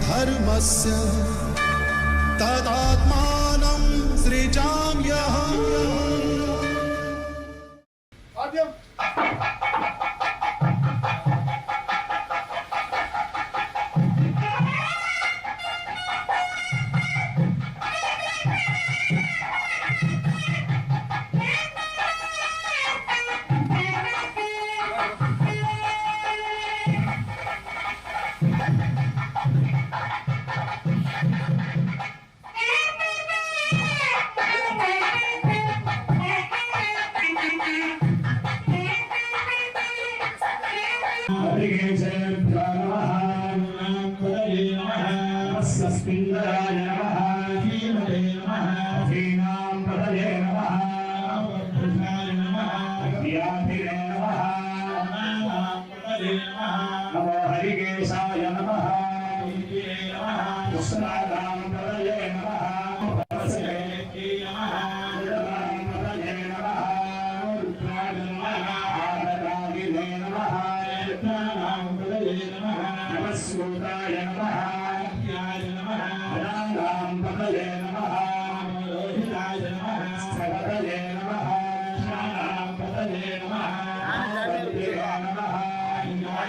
धर्मस्य तदात्मानं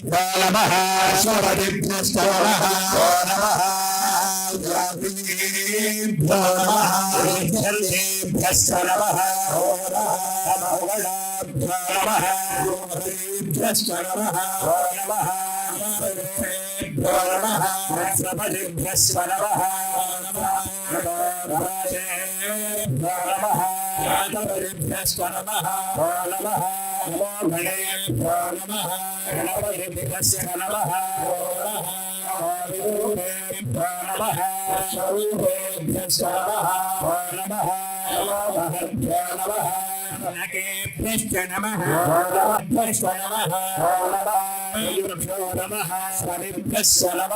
నమః నమ స్వరదిభ్యశ్చ నమః ఓ నమః జాతిభ్యో నమః విద్యల్లేభ్యశ్చ నమః ఓ నమః భగవడాభ్యో ఓ ఓ ఓ నమో గణేభ్యో నమ గణపతిభ్యశ్చ నమ ఓ నమ విరూపేభ్యో నమః స్వరూపేభ్యశ్చ నమ ఓ నమః నమో మహద్భ్యో నమ నకేభ్యశ్చ నమ ఓ నమ నమః నమ నమః నమ నమ స్వరిభ్యశ్చ నమ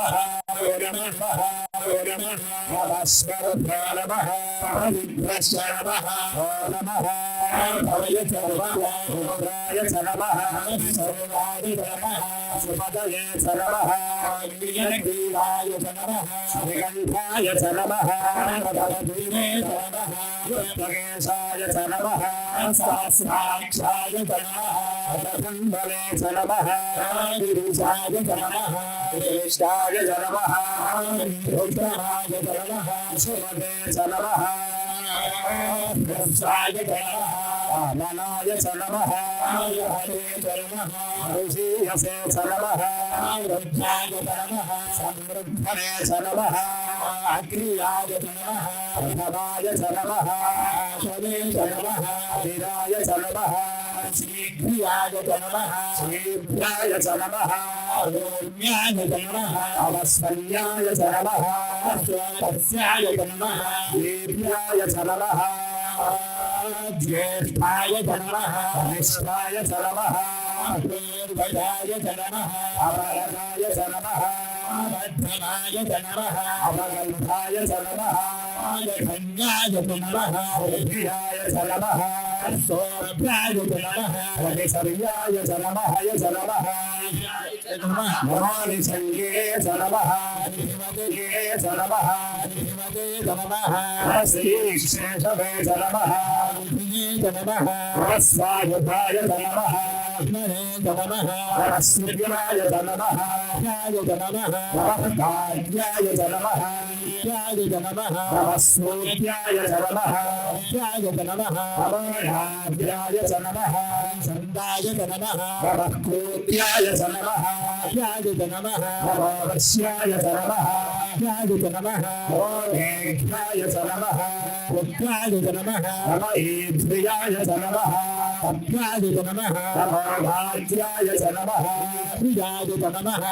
ఓ నమ నమ నమః పరమిభ్యశ్చ నమః ఓ నమః భవయచ నమః రుద్రాయచ నమః సర్వాయ నమః సుపదయే చ నమః నీలగ్రీవాయ చ నమః శ్రీగంధాయ చ నమః పదవీరే చ నమః యోగేశాయ చ నమః సహస్రాక్షాయ చ నమః రథంబలే చ నమః గిరిశాయ చ నమః జ్యేష్ఠాయ చ నమః. రుద్రాయ చ నమః సుమదే చ నమః వత్సాయ చ నమః వామనాయ చ నమః హరే చ నమః ఋషీయసే చ నమః రుద్రాయ చ నమః చ చ చ చ చ చ చ చ అవస్మన్యాయ చ నమః స్వాతస్యాయ చ నమః వీర్యాయ చ నమః జ్యేష్ఠాయ చ నమః నిష్ఠాయ చ నమః పూర్వజాయ చ నమః అపరదాయ చ నమః మధ్యమాయ చ నమః అపగల్భాయ చ నమః ధన్యాయ చ నమః హృదయాయ చ నమః సోభ్యాయ చ నమః హరిసర్యాయ చ నమః య చ నమః నమాని సంగే నమః ధీమతే నమః ధీమతే నమః శ్రీ శేషవే నమః నమః స్వాయుధాయ నమః నమః స్మృతిమాయ నమః నమః కార్యాయ నమః నమః సూర్యాయ నమః నమః అమరాభ్యాయ నమః సందాయ నమః నమః నమః వర్ష్యాయ నమః నమః ఓఘ్యాయ నమః పుత్రాయ నమః నమః నమః అభ్యాయ నమః భాగ్యాయ నమః ప్రియాయ నమః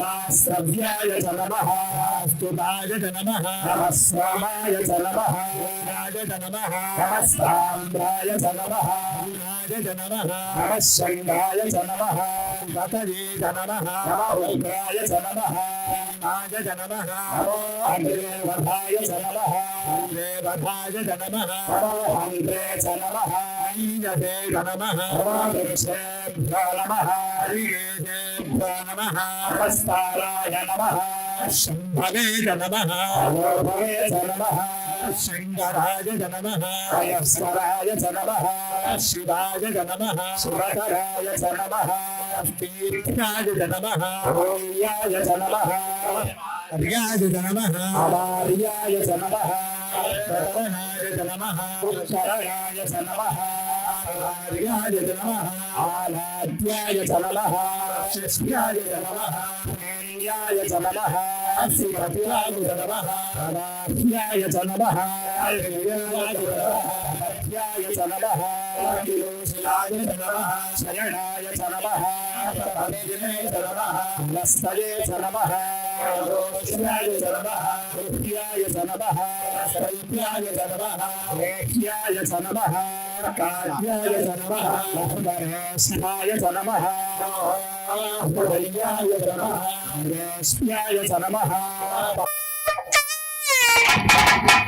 వాస్తవ్యాయ నమః స్తుతాయ నమః నమస్వామాయ నమః రాజ నమః నమస్తాంబ్రాయ నమః రాజ నమః నమశంగాయ నమః గతయే నమః నమోగ్రాయ నమః రాజ నమః అగ్రేవధాయ నమః దేవధాయ నమః హంద్రే నమః ఈయతే నమః వృక్షేభ్యో నమః శ్రీకేశేభ్యో నమః హస్తారాయ నమః శంభవే నమః లోభవే నమః శంకరాయ నమః వయస్కరాయ నమః శివాయ నమః శివకరాయ నమః తీర్థాయ నమ ఓయాయ నమ హర్యాయ నమ అవార్యాయ నమ ప్రవణాయ నమ శరణాయ నమ ఆర్యాయ నమః ఆలాద్యాయ నమః శిష్యాయ నమః నేర్యాయ నమః శ్రీపతిరాయ నమః రాధ్యాయ నమ అర్యాయ నమః కిలోశిలాయ నమః శరణాయ నమః పరమేశ్వరాయ నమః నస్తయే నమః రోషాయ నమః కృత్యాయ నమః సైత్యాయ నమః లేఖ్యాయ నమః కావ్యాయ నమః మహేశాయ నమః హృదయాయ నమః రేష్మ్యాయ నమః గణపతికి అభిషేకం జరుగుతుంది అందరూ ఇక్కడికి వచ్చి కూర్చోవాలి గణపతికి అభిషేకం